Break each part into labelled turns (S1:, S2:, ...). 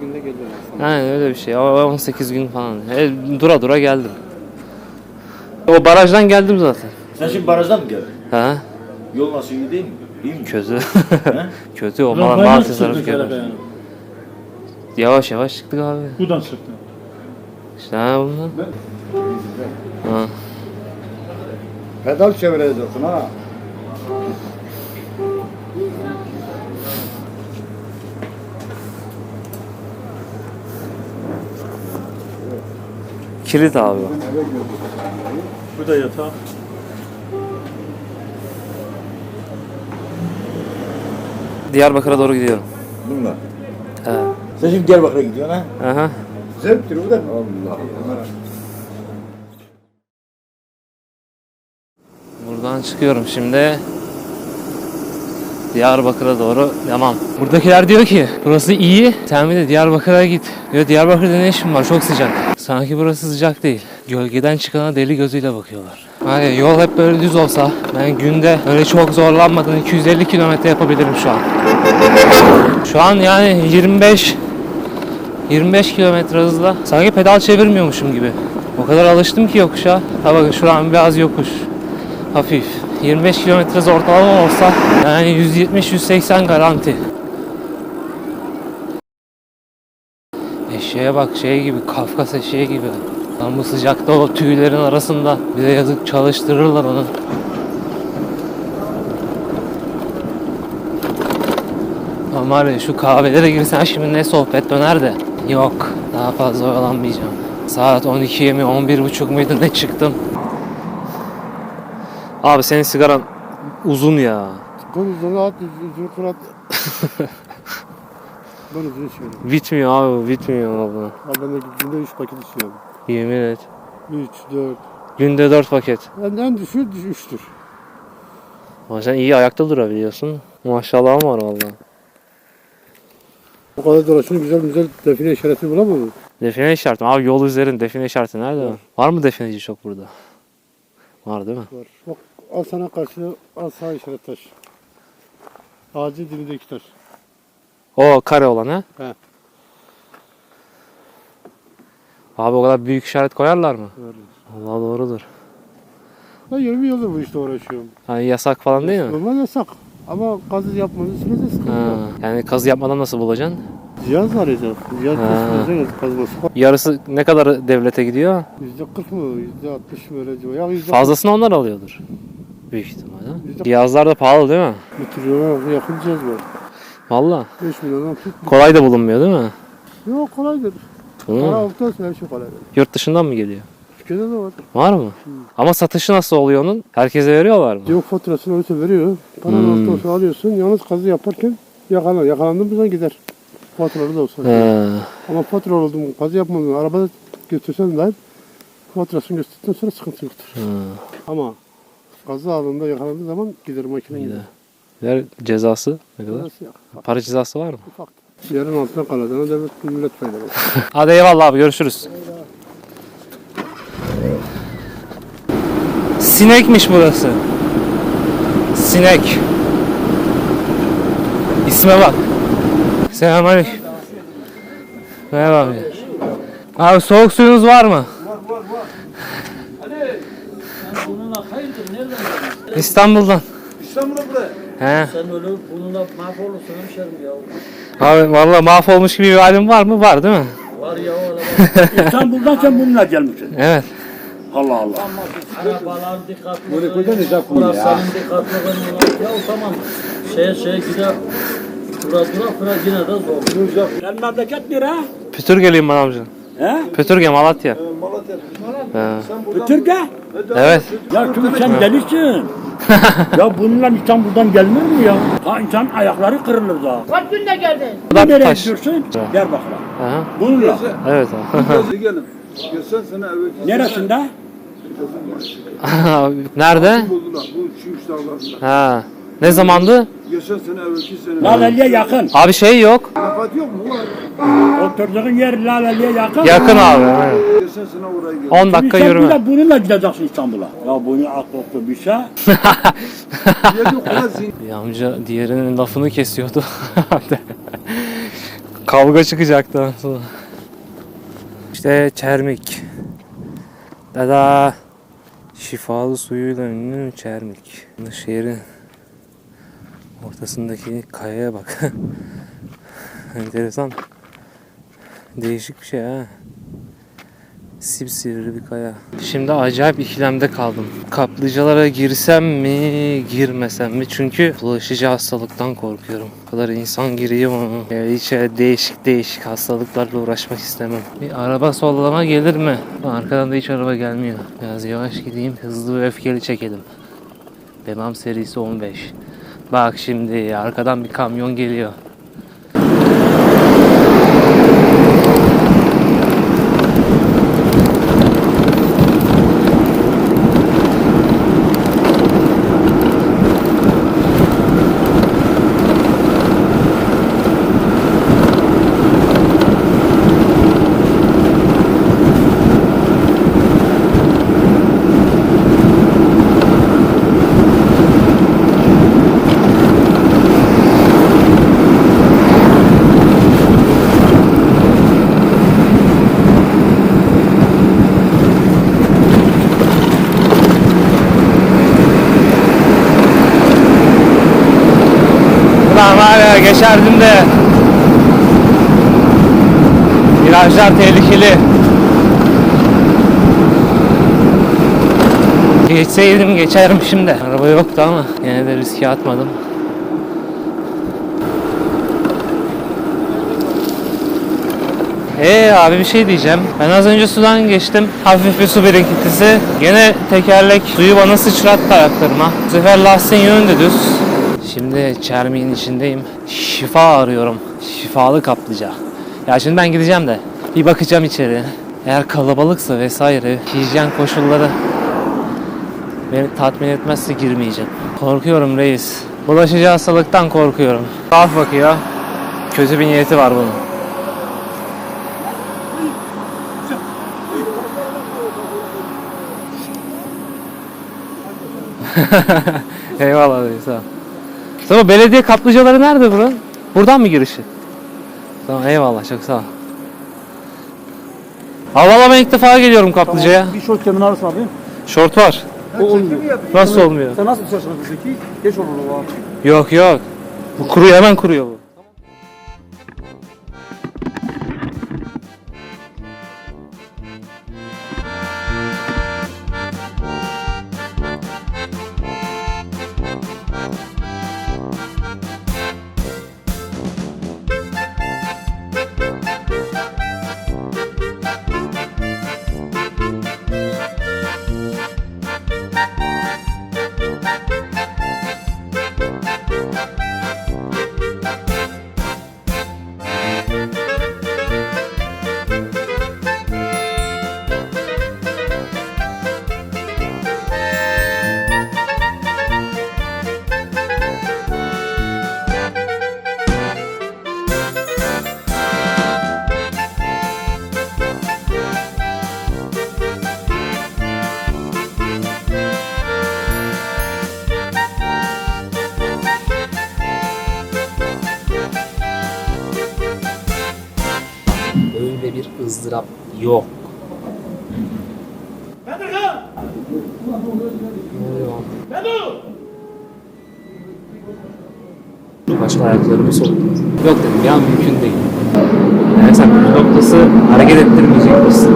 S1: günde geliyor aslında.
S2: Yani öyle bir şey. O 18 gün falan. E, dura dura geldim. O barajdan geldim zaten.
S3: Sen şimdi barajdan mı geldin?
S2: Ha?
S3: Yol nasıl iyi değil mi? İyi mi?
S2: Kötü. Kötü. O Mal- Malatya tarafı geldi.
S4: yani.
S2: Yavaş yavaş çıktık abi.
S4: Buradan sıktın.
S2: İşte ha bunlar. Ha.
S5: Pedal çevireceksin ha.
S2: Kilit abi.
S4: Bu da yatağı.
S2: Diyarbakır'a doğru gidiyorum.
S5: Bunlar.
S2: He.
S3: Sen şimdi Diyarbakır'a gidiyorsun ha?
S2: Aha.
S5: Zevktir bu da. Allah Allah.
S2: Buradan çıkıyorum şimdi. Diyarbakır'a doğru devam. Buradakiler diyor ki burası iyi. Sen bir de Diyarbakır'a git. Diyor Diyarbakır'da ne işin var çok sıcak. Sanki burası sıcak değil. Gölgeden çıkana deli gözüyle bakıyorlar. Hani yol hep böyle düz olsa ben günde öyle çok zorlanmadan 250 kilometre yapabilirim şu an. Şu an yani 25 25 kilometre hızla sanki pedal çevirmiyormuşum gibi. O kadar alıştım ki yokuşa. Ha bakın şu biraz yokuş. Hafif. 25 kilometre ortalama olsa yani 170-180 garanti. Eşeğe bak şey gibi Kafkas eşeği gibi. Tam bu sıcakta o tüylerin arasında bir de yazık çalıştırırlar onu. Ama şu kahvelere girsen şimdi ne sohbet döner de. Yok daha fazla oyalanmayacağım. Saat 12'ye mi 11.30 muydu ne çıktım. Abi senin sigaran uzun ya.
S5: Konuşduğunu at, yüzünü kurat. Ben uzun içiyorum.
S2: Bitmiyor abi bitmiyor abi.
S5: Abi ben de günde 3 paket içiyorum.
S2: Yemin et.
S5: 3, 4.
S2: Günde 4 paket.
S5: En, en düşüğü 3'tür.
S2: Ama sen iyi ayakta durabiliyorsun. Maşallah var valla.
S5: O kadar dolaşınca güzel güzel define işareti bulamadın.
S2: Define işareti mi? Abi yol üzerinde define işareti nerede var? Var mı defineci çok burada? Var değil mi?
S5: Var. Bak al sana karşı al sağ işaret taş. Ağacın dibindeki taş.
S2: O kare olan ha?
S5: He.
S2: Abi o kadar büyük işaret koyarlar mı?
S5: Var.
S2: Allah doğrudur.
S5: Ben 20 yıldır bu işte uğraşıyorum.
S2: Hani yasak falan değil mi?
S5: Normal yasak. Ama kazı yapmanın sürece sıkıntı
S2: Ha,
S5: yok.
S2: yani kazı yapmadan nasıl bulacaksın?
S5: Cihaz arayacağız. Cihaz
S2: Ha.
S5: göstereceğiz kazması.
S2: Yarısı ne kadar devlete gidiyor?
S5: Yüzde 40 mı? Yüzde 60 mı öyle civar? Ya yüzde
S2: Fazlasını onlar alıyordur. Büyük ihtimalle. Cihazlar da pahalı değil mi?
S5: Bir trilyona yakın cihaz var.
S2: Valla.
S5: 5 milyondan tut.
S2: Kolay da bulunmuyor değil mi?
S5: Yok kolaydır.
S2: Mi?
S5: Para olduktan sonra her şey kolaydır.
S2: Yurt dışından mı geliyor?
S5: Türkiye'de de var.
S2: Var mı? Ama satışı nasıl oluyor onun? Herkese veriyorlar mı?
S5: Yok faturasını öyle veriyor. Paranı
S2: Hmm.
S5: hmm. alıyorsun. Yalnız kazı yaparken yakalan. Yakalandığın zaman gider. Faturalı da olsa.
S2: He.
S5: Ama fatura oldum kazı yapmadın. Arabada götürsen dahi faturasını gösterdikten sonra sıkıntı yoktur.
S2: He.
S5: Ama kazı aldığında yakalandığı zaman gider makine gider.
S2: Ver cezası ne kadar?
S5: Yok.
S2: Para cezası var mı?
S5: Ufak. Yerin altına kalacağına devlet millet faydalı.
S2: Hadi eyvallah abi görüşürüz. Sinekmiş burası. Sinek. İsme bak. Selamünaleyküm. Merhaba abi. Abi soğuk suyunuz var mı? İstanbul'dan.
S3: İstanbul'a buraya.
S2: He.
S6: Sen öyle bununla mahvolursun hemşerim ya.
S2: Abi vallahi mahvolmuş gibi bir halim var mı? Var değil mi?
S6: Var ya öyle
S4: İstanbul'dan sen bununla gelmişsin.
S2: Evet.
S4: Allah Allah.
S6: arabalar dikkatli.
S5: Böyle koydan ne yapayım
S6: Burası
S5: ya?
S6: senin dikkatli Ya tamam. Şey şey gider. Bura dura bura yine de zor.
S4: Sen memleket nere?
S2: Pütürgeliyim ben amca.
S4: He?
S2: Pütürge Malatya.
S3: Malatya.
S2: He.
S4: Türkiye?
S2: Evet.
S4: Ya çünkü sen delisin. ya bununla İstanbul'dan gelinir mi ya? Ha insan ayakları kırılır daha.
S7: Kaç günde geldin?
S4: Bu nereye gidiyorsun? Diyarbakır'a.
S2: Aha.
S4: Bununla.
S2: Evet abi.
S5: Gelin. Geçen sene evvelki
S4: Neresinde?
S2: Nerede? Ha. Ne zamandı?
S5: Geçen sene evvelki sene.
S4: Laleli'ye yakın.
S2: Abi şey yok.
S5: Kapat yok mu? Var.
S4: Oturduğun yer Laleli'ye yakın.
S2: Yakın abi. evet.
S5: Geçen sene oraya geldi.
S2: 10 dakika
S4: sen
S2: yürüme.
S4: bir de bununla gideceksin İstanbul'a. Ya bunu aklı otobüse.
S5: Kadar zin-
S2: Bir amca diğerinin lafını kesiyordu. Kavga çıkacaktı sonra. İşte Çermik. Dada. Şifalı suyuyla ünlü Çermik. Bu Şehrin ortasındaki kayaya bak. Enteresan. Değişik bir şey ha. Sipsivri bir kaya. Şimdi acayip ikilemde kaldım. Kaplıcalara girsem mi, girmesem mi? Çünkü bulaşıcı hastalıktan korkuyorum. O kadar insan giriyor ama yani hiç öyle değişik değişik hastalıklarla uğraşmak istemem. Bir araba sollama gelir mi? Arkadan da hiç araba gelmiyor. Biraz yavaş gideyim, hızlı ve öfkeli çekelim. Demam serisi 15. Bak şimdi arkadan bir kamyon geliyor. Geçerdim de Virajlar tehlikeli Geçseydim geçermişim de Araba yoktu ama yine de riske atmadım Ee abi bir şey diyeceğim. Ben az önce sudan geçtim. Hafif bir su birikintisi. Gene tekerlek suyu bana sıçrattı ayaklarıma. Bu sefer lastiğin yönü de düz. Şimdi çermiğin içindeyim. Şifa arıyorum. Şifalı kaplıca. Ya şimdi ben gideceğim de bir bakacağım içeri. Eğer kalabalıksa vesaire hijyen koşulları beni tatmin etmezse girmeyeceğim. Korkuyorum reis. Bulaşıcı hastalıktan korkuyorum. Tuhaf bakıyor. Kötü bir niyeti var bunun. Eyvallah reis ol. Tamam belediye kaplıcaları nerede buranın? Buradan mı girişi? Tamam eyvallah çok sağ ol. Allah Allah ben ilk defa geliyorum kaplıcaya.
S4: Bir şort kendini arası abi.
S2: Şort var.
S4: O olmuyor.
S2: Nasıl olmuyor?
S4: Sen nasıl çalışıyorsun Zeki? Geç onu abi.
S2: Yok yok. Bu kuruyor hemen kuruyor bu.
S1: Bir ızdırap yok. Başka ayaklarımı soktu. Yok dedim ya mümkün değil. Yani sen bu noktası hareket ettirmeyecek misin?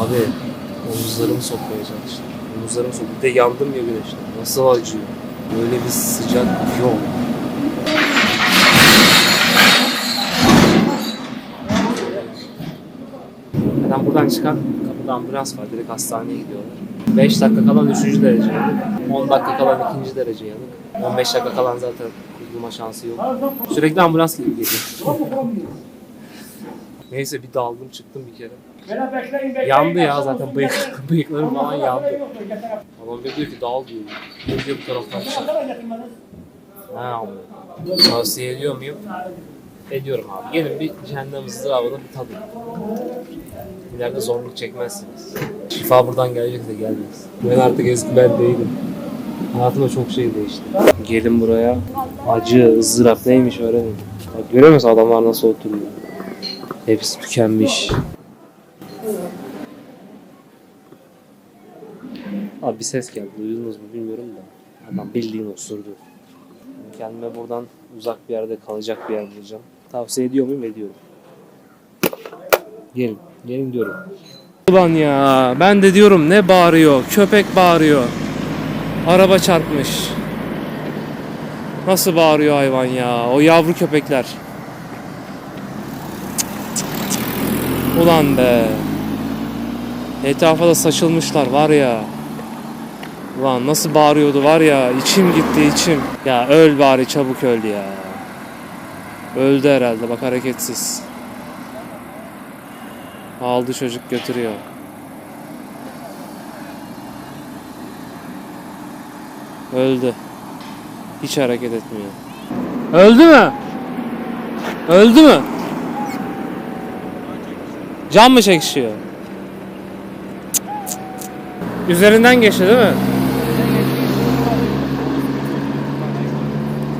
S1: Abi omuzlarımı sokmaya çalıştım. Omuzlarımı soktu. Bir de yandım ya güneşte. Nasıl acıyor? Böyle bir sıcak yok. Adam buradan çıkan kapıda ambulans var. Direkt hastaneye gidiyorlar. 5 dakika kalan 3. derece yanık. 10 dakika kalan 2. derece yanık. 15 dakika kalan zaten kurtulma şansı yok. Sürekli ambulans gibi geliyor. Neyse bir daldım çıktım bir kere. Yandı ya zaten bıyık, bıyıklarım falan yandı. Adam diyor ki dal diyor. Diyor bu taraftan çık. Ha. Tavsiye ediyor muyum? Ediyorum abi. Gelin bir cehennem ızdırabını bir tadın. İleride zorluk çekmezsiniz. Şifa buradan gelecek de gelmez. Ben artık eski ben değilim. Hayatımda çok şey değişti. Gelin buraya. Acı, ızdırap neymiş öğrenin. Bak görüyor musun adamlar nasıl oturuyor? Hepsi tükenmiş. Abi bir ses geldi. Duydunuz mu bilmiyorum da. Adam bildiğin osurdu. Kendime buradan uzak bir yerde kalacak bir yer bulacağım. Tavsiye ediyor muyum? Ediyorum. Gelin. Gelin diyorum.
S2: Ulan ya ben de diyorum ne bağırıyor? Köpek bağırıyor. Araba çarpmış. Nasıl bağırıyor hayvan ya? O yavru köpekler. Ulan be. Etrafa da saçılmışlar var ya. Ulan nasıl bağırıyordu var ya. içim gitti içim. Ya öl bari çabuk öl ya. Öldü herhalde bak hareketsiz. Aldı çocuk götürüyor. Öldü. Hiç hareket etmiyor. Öldü mü? Öldü mü? Can mı çekişiyor? Üzerinden geçti değil mi?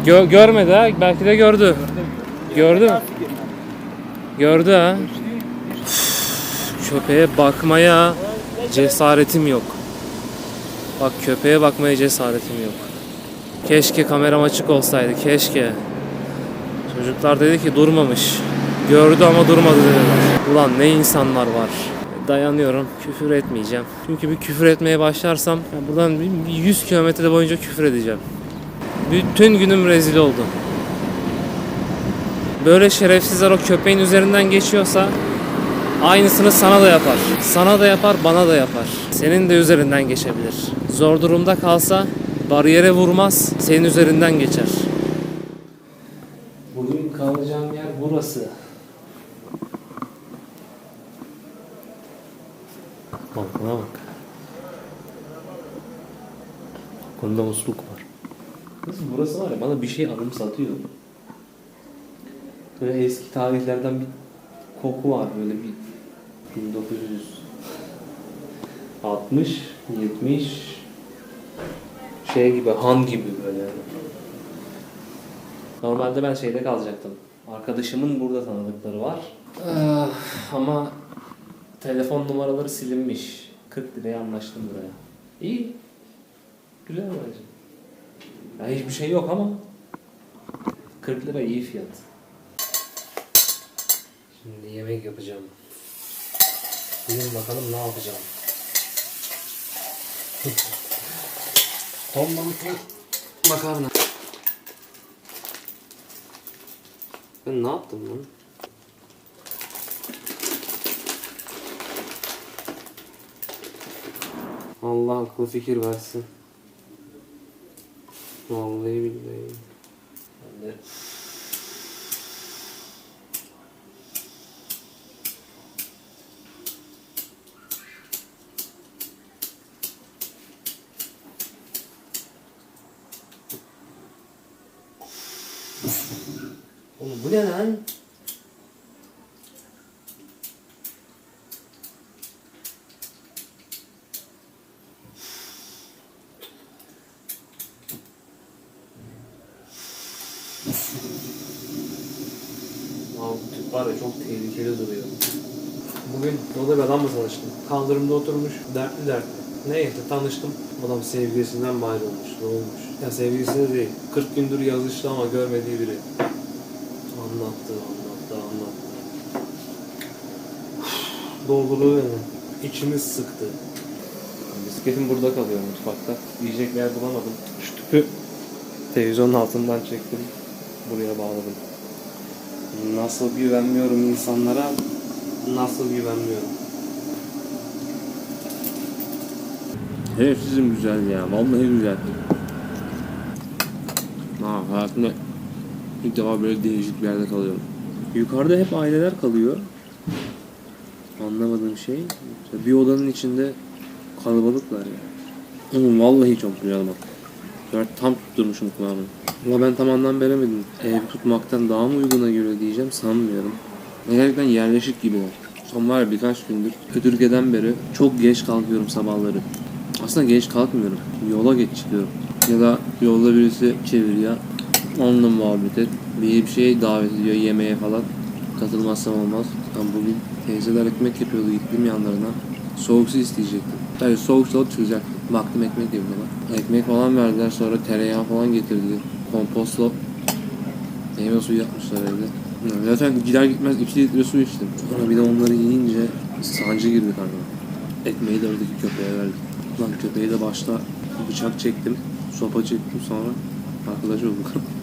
S2: Gö- görmedi ha. Belki de gördü. Gördü mü? Gördü ha. Köpeğe bakmaya cesaretim yok. Bak köpeğe bakmaya cesaretim yok. Keşke kameram açık olsaydı. Keşke. Çocuklar dedi ki durmamış. Gördü ama durmadı dediler. Ulan ne insanlar var. Dayanıyorum. Küfür etmeyeceğim. Çünkü bir küfür etmeye başlarsam buradan bir- bir 100 kilometre boyunca küfür edeceğim. Bütün günüm rezil oldu. Böyle şerefsizler o köpeğin üzerinden geçiyorsa Aynısını sana da yapar. Sana da yapar, bana da yapar. Senin de üzerinden geçebilir. Zor durumda kalsa bariyere vurmaz, senin üzerinden geçer. Bugün kalacağım yer burası. Balkona bak. Balkonda musluk var. Nasıl burası var ya bana bir şey anımsatıyor. Böyle eski tarihlerden bir koku var böyle bir 1960 70 şey gibi han gibi böyle. Normalde ben şeyde kalacaktım. Arkadaşımın burada tanıdıkları var. Ah, ama telefon numaraları silinmiş. 40 liraya anlaştım buraya. İyi. Güzel bence. Ya hiçbir şey yok ama 40 lira iyi fiyat. Şimdi yemek yapacağım. Bilin bakalım ne yapacağım. Ton balıklı makarna. Ben ne yaptım lan? Allah akıl fikir versin. Vallahi billahi. Ben bu ne lan? Abi çok tehlikeli duruyor. Bugün yolda bir adamla tanıştım. Kaldırımda oturmuş, dertli dertli. Neyse tanıştım. Adam sevgilisinden ayrılmış, ne olmuş? Ya sevgilisi de değil. 40 gündür yazıştı ama görmediği biri. Doldurdu beni. İçimi sıktı. Bisikletim burada kalıyor mutfakta. Yiyecek yer bulamadım. Şu tüpü televizyonun altından çektim. Buraya bağladım. Nasıl güvenmiyorum insanlara, nasıl güvenmiyorum.
S7: Her sizin güzel ya. Vallahi güzel. Ha, hayatımda ilk defa böyle değişik bir yerde kalıyorum. Yukarıda hep aileler kalıyor. Anlamadığım şey bir odanın içinde kalabalıklar ya. Oğlum vallahi çok güzel bak. Böyle tam tutturmuşum kulağımı. Ama ben tam anlam veremedim. Ev tutmaktan daha mı uyguna göre diyeceğim sanmıyorum. Gerçekten yerleşik gibiler. Son var birkaç gündür Ötürge'den beri çok geç kalkıyorum sabahları. Aslında geç kalkmıyorum. Yola geç çıkıyorum. Ya da yolda birisi çeviriyor. Onunla muhabbet et. Bir bir şey davet ediyor yemeğe falan.
S2: Katılmazsam olmaz. Ben bugün teyzeler ekmek yapıyordu gittim yanlarına. Soğuk su isteyecektim. Hayır soğuk su alıp çıkacaktım. Baktım ekmek yapıyorlar. Ekmek falan verdiler sonra tereyağı falan getirdi. Kompostla meyve suyu yapmışlar evde. Ya Zaten gider gitmez 2 litre su içtim. Sonra bir de onları yiyince sancı girdi karnıma. Ekmeği de oradaki köpeğe verdim. Lan köpeği de başta bıçak çektim, sopa çektim sonra arkadaş olduk.